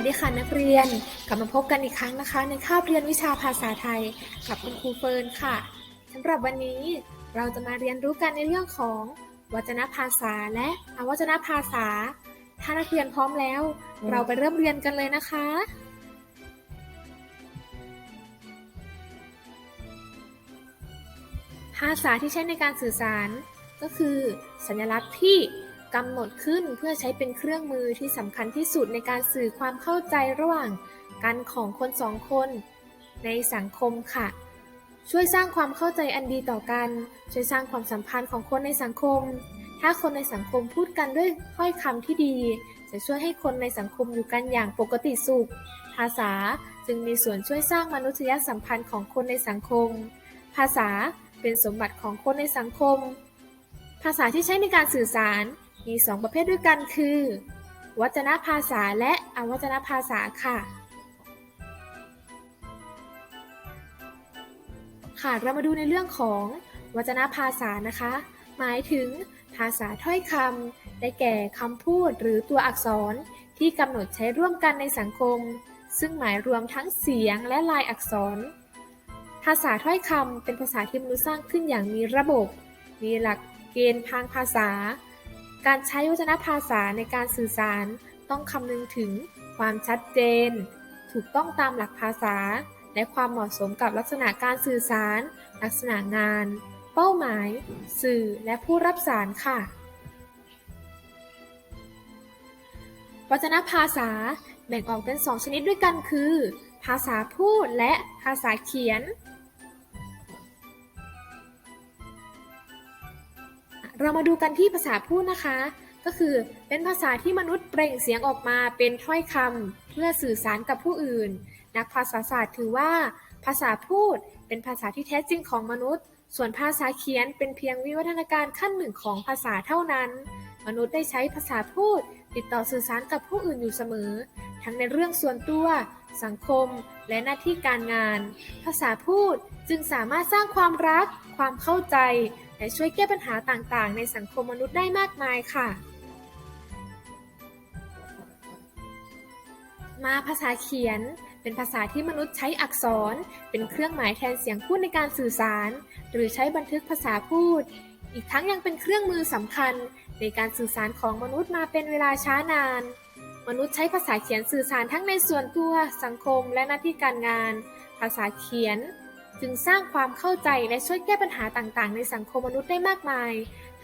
วัสดีค่ะนักเรียน กลับมาพบกันอีกครั้งนะคะ ในคาบเรียนวิชาภาษาไทย กับคุณครูเฟิร์นค่ะสำหรับวันนี้เราจะมาเรียนรู้กันในเรื่องของวจนภาษาและอวจนภาษา ถ้านักเรียนพร้อมแล้ว เราไปเริ่มเรียนกันเลยนะคะ ภาษาที่ใช้ในการสื่อสารก็คือ สัญลักษณ์ที่ กำหนดขึ้นเพื่อใช้เป็นเครื่องมือที่สำคัญที่สุดในการสื่อความเข้าใจระหว่างกันของคนสองคน ในสังคมค่ะ ช่วยสร้างความเข้าใจอันดีต่อกัน ช่วยสร้างความสัมพันธ์ของคนในสังคม ถ้าคนในสังคมพูดกันด้วยถ้อยคำที่ดี จะช่วยให้คนในสังคมอยู่กันอย่างปกติสุข ภาษาจึงมีส่วนช่วยสร้างมนุษยสัมพันธ์ของคนในสังคม ภาษาเป็นสมบัติของคนในสังคม ภาษาที่ใช้ในการสื่อสาร มี 2 ประเภทด้วยกันคือ วัจนภาษาและอวัจนภาษาค่ะ ค่ะ เรามาดูในเรื่องของวัจนภาษานะคะ หมายถึงภาษาถ้อยคำได้แก่คำพูดหรือตัวอักษรที่กำหนดใช้ร่วมกันในสังคม ซึ่งหมายรวมทั้งเสียงและลายอักษร ภาษาถ้อยคำเป็นภาษาที่มนุษย์สร้างขึ้นอย่างมีระบบ มีหลักเกณฑ์ทางภาษา การใช้วจนภาษาในการสื่อสารต้องคำนึงถึงความชัดเจน ถูกต้องตามหลักภาษา และความเหมาะสมกับลักษณะการสื่อสาร ลักษณะงาน เป้าหมาย สื่อและผู้รับสารค่ะ วจนภาษาแบ่งออกเป็น 2 ชนิดด้วยกันคือ ภาษาพูดและภาษาเขียน เรามาดูกันที่ภาษาพูดนะคะ ก็คือเป็นภาษาที่มนุษย์เปล่งเสียงออกมาเป็นถ้อยคำเพื่อสื่อสารกับผู้อื่น นักภาษาศาสตร์ถือว่า ภาษาพูดเป็นภาษาที่แท้จริงของมนุษย์ ส่วนภาษาเขียนเป็นเพียงวิวัฒนาการขั้นหนึ่งของภาษาเท่านั้น มนุษย์ได้ใช้ภาษาพูด ติดต่อสื่อสารกับผู้อื่นอยู่เสมอ ทั้งในเรื่องส่วนตัว สังคม และหน้าที่การงาน ภาษาพูดจึงสามารถสร้างความรัก ความเข้าใจ และช่วยแก้ปัญหาต่างๆ ในสังคมมนุษย์ได้มากมายค่ะ มาภาษาเขียน เป็นภาษาที่มนุษย์ใช้อักษร เป็นเครื่องหมายแทนเสียงพูดในการสื่อสาร หรือใช้บันทึกภาษาพูด อีกทั้งยังเป็นเครื่องมือสำคัญ ในการสื่อสารของมนุษย์มาเป็นเวลาช้านาน มนุษย์ใช้ภาษาเขียนสื่อสารทั้งในส่วนตัว สังคม และหน้าที่การงาน ภาษาเขียน จึงสร้างความเข้าใจและช่วยแก้ปัญหาต่างๆ ในสังคมมนุษย์ได้มากมาย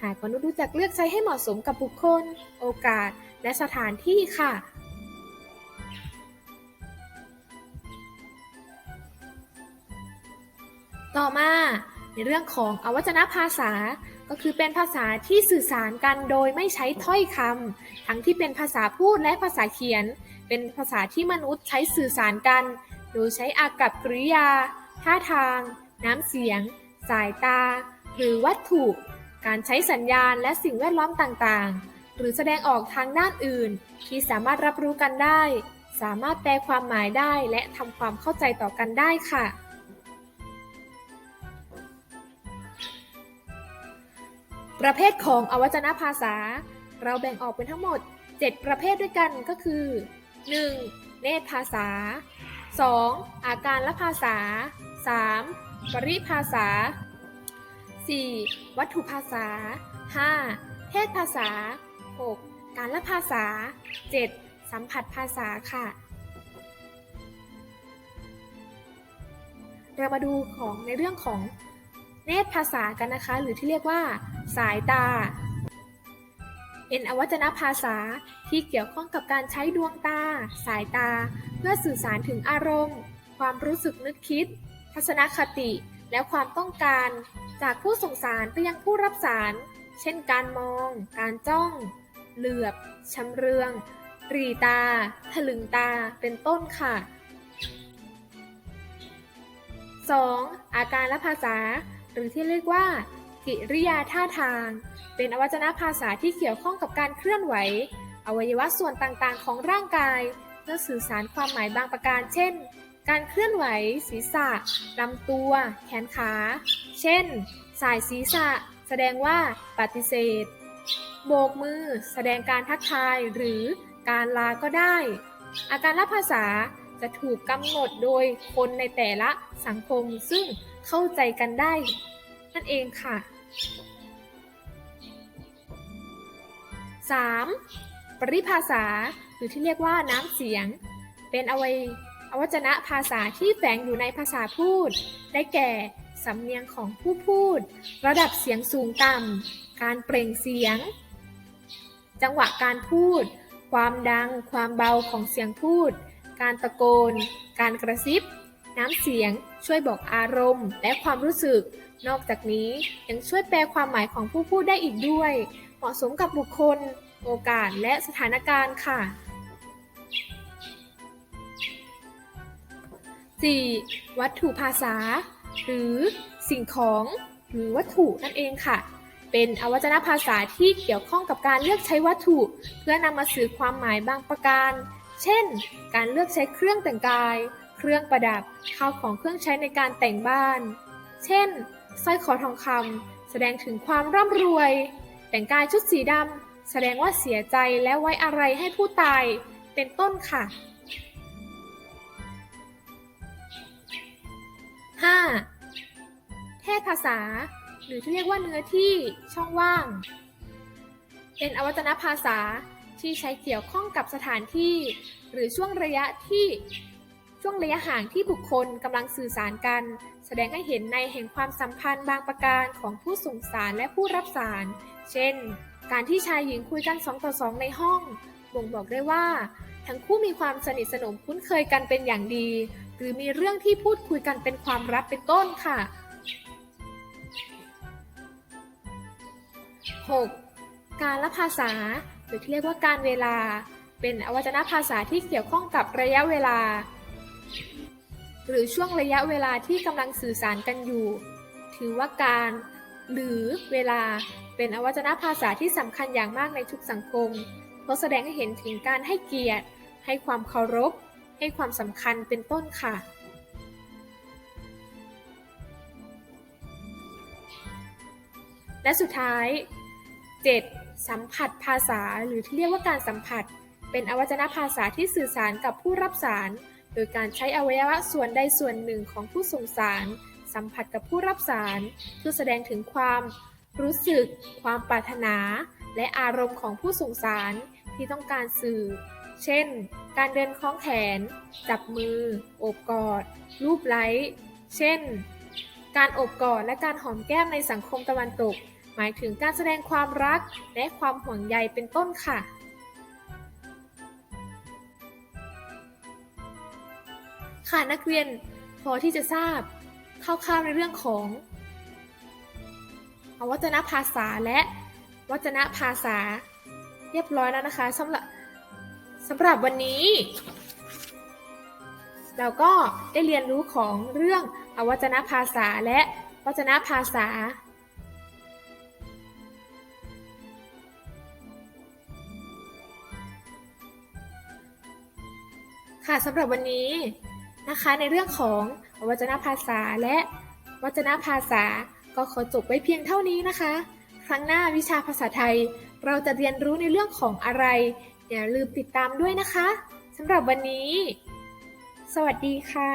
หากมนุษย์รู้จักเลือกใช้ให้เหมาะสมกับบุคคล โอกาส และสถานที่ค่ะ ต่อมาในเรื่องของอวัจนภาษา ก็คือเป็นภาษาที่สื่อสารกันโดยไม่ใช้ถ้อยคำทั้งที่เป็นภาษาพูดและภาษาเขียน เป็นภาษาที่มนุษย์ใช้สื่อสารกัน โดยใช้อากับกริยา ท่าทาง น้ำเสียง สายตา หรือวัตถุ การใช้สัญญาณและสิ่งแวดล้อมต่างๆ หรือแสดงออกทางด้านอื่น ที่สามารถรับรู้กันได้ สามารถแปลความหมายได้และทำความเข้าใจต่อกันได้ค่ะ ประเภทของอวัจนภาษา เราแบ่งออกเป็นทั้งหมด 7 ประเภทด้วยกันก็คือ 1. เนตรภาษา 2. อาการละภาษา 3. ปริภาษา 4. วัตถุภาษา 5. เทศภาษา 6. การละภาษา 7. สัมผัสภาษาค่ะ เรามาดูของในเรื่องของเนตรภาษากันนะคะ หรือที่เรียกว่า สายตา เป็นอวัจนภาษาที่เกี่ยวข้องกับการใช้ดวงตา สายตา เพื่อสื่อสารถึงอารมณ์ ความรู้สึกนึกคิด ทัศนคติ และความต้องการจากผู้ส่งสารไปยังผู้รับสาร เช่นการมอง การจ้อง เหลือบ ชำเรืองปรีตา ถลึงตา เป็นต้นค่ะ 2. อาการและภาษา หรือที่เรียกว่า กิริยาท่าทาง เป็นอวัจนภาษาที่เกี่ยวข้องกับการเคลื่อนไหว อวัยวะส่วนต่างๆ ของร่างกาย เพื่อสื่อสารความหมายบางประการ เช่น การเคลื่อนไหวศีรษะลำตัว แขนขา เช่น สายศีรษะ แสดงว่าปฏิเสธ โบกมือ แสดงการทักทายหรือการลาก็ได้ อาการละภาษาจะถูกกำหนดโดยคนในแต่ละสังคมซึ่งเข้าใจกันได้ นั่นเองค่ะ 3. ปริภาษาหรือที่เรียกว่าน้ำเสียง เป็นอวัย อวัจนะภาษาที่แฝงอยู่ในภาษาพูด ได้แก่ สำเนียงของผู้พูด ระดับเสียงสูงต่ำ การเปล่งเสียง จังหวะการพูด ความดัง ความเบาของเสียงพูด การตะโกน การกระซิบ น้ำเสียง ช่วยบอกอารมณ์ และความรู้สึก นอกจากนี้ยังช่วยแปลความหมายของผู้พูดได้อีกด้วย เหมาะสมกับบุคคล โอกาสและสถานการณ์ค่ะ 4. วัตถุภาษา หรือสิ่งของหรือวัตถุนั่นเองค่ะ เป็นอวัจนภาษาที่เกี่ยวข้องกับการเลือกใช้วัตถุ เพื่อนำมาสื่อความหมายบางประการ เช่น การเลือกใช้เครื่องแต่งกาย เครื่องประดับข้าวของเครื่องใช้ในการแต่งบ้าน เช่นสร้อยคอทองคำแสดงถึงความร่ำรวย แต่งกายชุดสีดำแสดงว่าเสียใจและไว้อะไรให้ผู้ตาย เป็นต้นค่ะ 5. แทศภาษา หรือที่เรียกว่าเนื้อที่ช่องว่าง เป็นอวัจนภาษาที่ใช้เกี่ยวข้องกับสถานที่ หรือช่วงระยะที่ช่วงระยะห่างที่บุคคลกำลังสื่อสารกัน แสดงให้เห็นในแห่งความสัมพันธ์บางประการของผู้ส่งสารและผู้รับสาร เช่น การที่ชายหญิงคุยกันสองต่อสองในห้อง บ่งบอกได้ว่า ทั้งคู่มีความสนิทสนมคุ้นเคยกันเป็นอย่างดี หรือมีเรื่องที่พูดคุยกันเป็นความลับเป็นต้นค่ะ 6. การละภาษา หรือที่เรียกว่าการเวลา เป็นอวัจนภาษาที่เกี่ยวข้องกับระยะเวลา หรือช่วงระยะเวลาที่กำลังสื่อสารกันอยู่ ถือว่าการ หรือเวลาเป็นอวัจนภาษาที่สำคัญอย่างมากในทุกสังคม เพราะแสดงให้เห็นถึงการให้เกียรติ ให้ความเคารพ ให้ความสำคัญเป็นต้นค่ะ และสุดท้าย 7. สัมผัสภาษาหรือที่เรียกว่าการสัมผัส เป็นอวัจนภาษาที่สื่อสารกับผู้รับสาร โดยการใช้อวัยวะส่วนใดส่วนหนึ่งของผู้ส่งสาร สัมผัสกับผู้รับสาร เพื่อแสดงถึงความรู้สึก ความปรารถนา และอารมณ์ของผู้ส่งสาร ที่ต้องการสื่อ เช่น การเดินคล้องแขน จับมือ โอบกอด รูปไล้ เช่น การโอบกอดและการหอมแก้มในสังคมตะวันตก หมายถึงการแสดงความรักและความห่วงใยเป็นต้นค่ะค่ะนักเรียนพอที่จะทราบคร่าวๆในเรื่องของอวัจนภาษาและวัจนภาษา เรียบร้อยแล้วนะคะสำหรับสำหรับวันนี้ เราก็ได้เรียนรู้ของเรื่องอวัจนภาษาและวัจนภาษา ค่ะสำหรับวันนี้นะคะในเรื่องของอวัจนภาษาและวัจนภาษาก็ขอจบไว้เพียงเท่านี้นะคะ ครั้งหน้าวิชาภาษาไทย เราจะเรียนรู้ในเรื่องของอะไร อย่าลืมติดตามด้วยนะคะสำหรับวันนี้ สวัสดีค่ะ